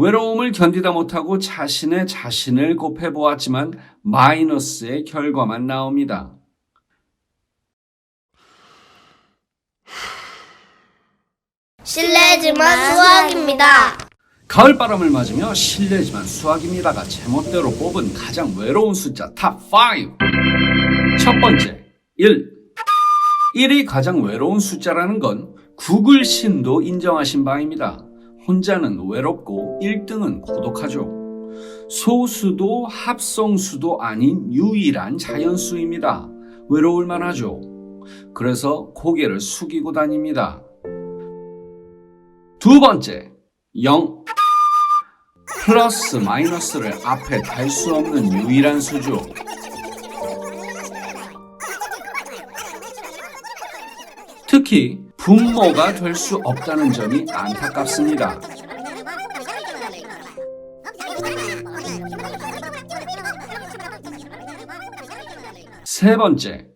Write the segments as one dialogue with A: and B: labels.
A: 외로움을 견디다 못하고 자신의 자신을 곱해보았지만 마이너스의 결과만 나옵니다.
B: 실례지만 수학입니다.
A: 가을바람을 맞으며 실례지만 수학입니다가 제멋대로 뽑은 가장 외로운 숫자 탑5. 첫 번째, 1. 1이 가장 외로운 숫자라는 건 구글 신도 인정하신 바입니다. 혼자는 외롭고 1등은 고독하죠. 소수도 합성수도 아닌 유일한 자연수입니다. 외로울 만하죠. 그래서 고개를 숙이고 다닙니다. 두 번째, 0. 플러스 마이너스를 앞에 달 수 없는 유일한 수죠. 특히 분모가 될 수 없다는 점이 안타깝습니다. 세 번째,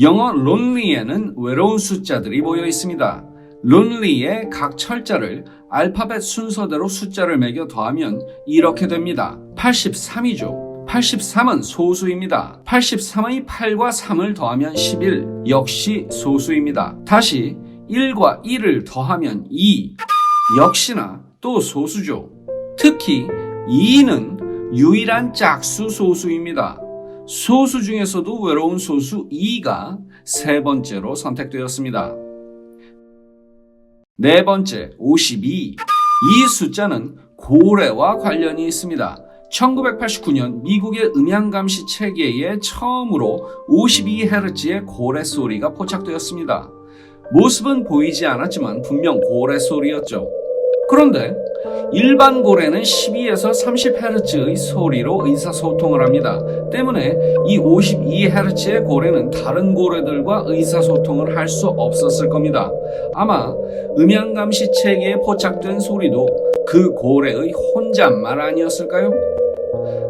A: 영어 론리에는 외로운 숫자들이 모여 있습니다. 론리의 각 철자를 알파벳 순서대로 숫자를 매겨 더하면 이렇게 됩니다. 83이죠. 83은 소수입니다. 83의 8과 3을 더하면 11. 역시 소수입니다. 다시 1과 1을 더하면 2. 역시나 또 소수죠. 특히 2는 유일한 짝수 소수입니다. 소수 중에서도 외로운 소수 2가 세 번째로 선택되었습니다. 네 번째, 52. 이 숫자는 고래와 관련이 있습니다. 1989년 미국의 음향 감시 체계에 처음으로 52Hz의 고래 소리가 포착되었습니다. 모습은 보이지 않았지만 분명 고래 소리였죠. 그런데 일반 고래는 12에서 30Hz의 소리로 의사소통을 합니다. 때문에 이 52Hz의 고래는 다른 고래들과 의사소통을 할 수 없었을 겁니다. 아마 음향감시 체계에 포착된 소리도 그 고래의 혼잣말 아니었을까요?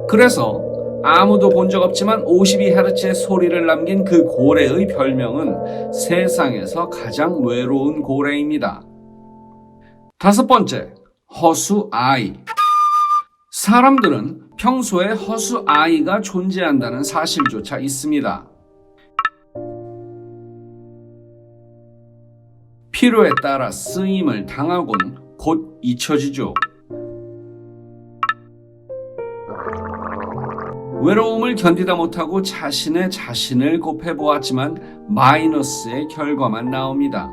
A: 그래서 아무도 본 적 없지만 52Hz의 소리를 남긴 그 고래의 별명은 세상에서 가장 외로운 고래입니다. 다섯 번째, 허수 아이. 사람들은 평소에 허수 아이가 존재한다는 사실조차 있습니다. 필요에 따라 쓰임을 당하곤 곧 잊혀지죠. 외로움을 견디다 못하고 자신의 자신을 곱해보았지만 마이너스의 결과만 나옵니다.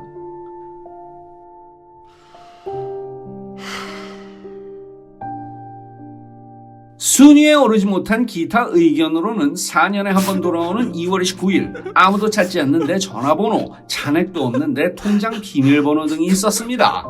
A: 순위에 오르지 못한 기타 의견으로는 4년에 한 번 돌아오는 2월 29일 아무도 찾지 않는 내 전화번호, 잔액도 없는 내 통장 비밀번호 등이 있었습니다.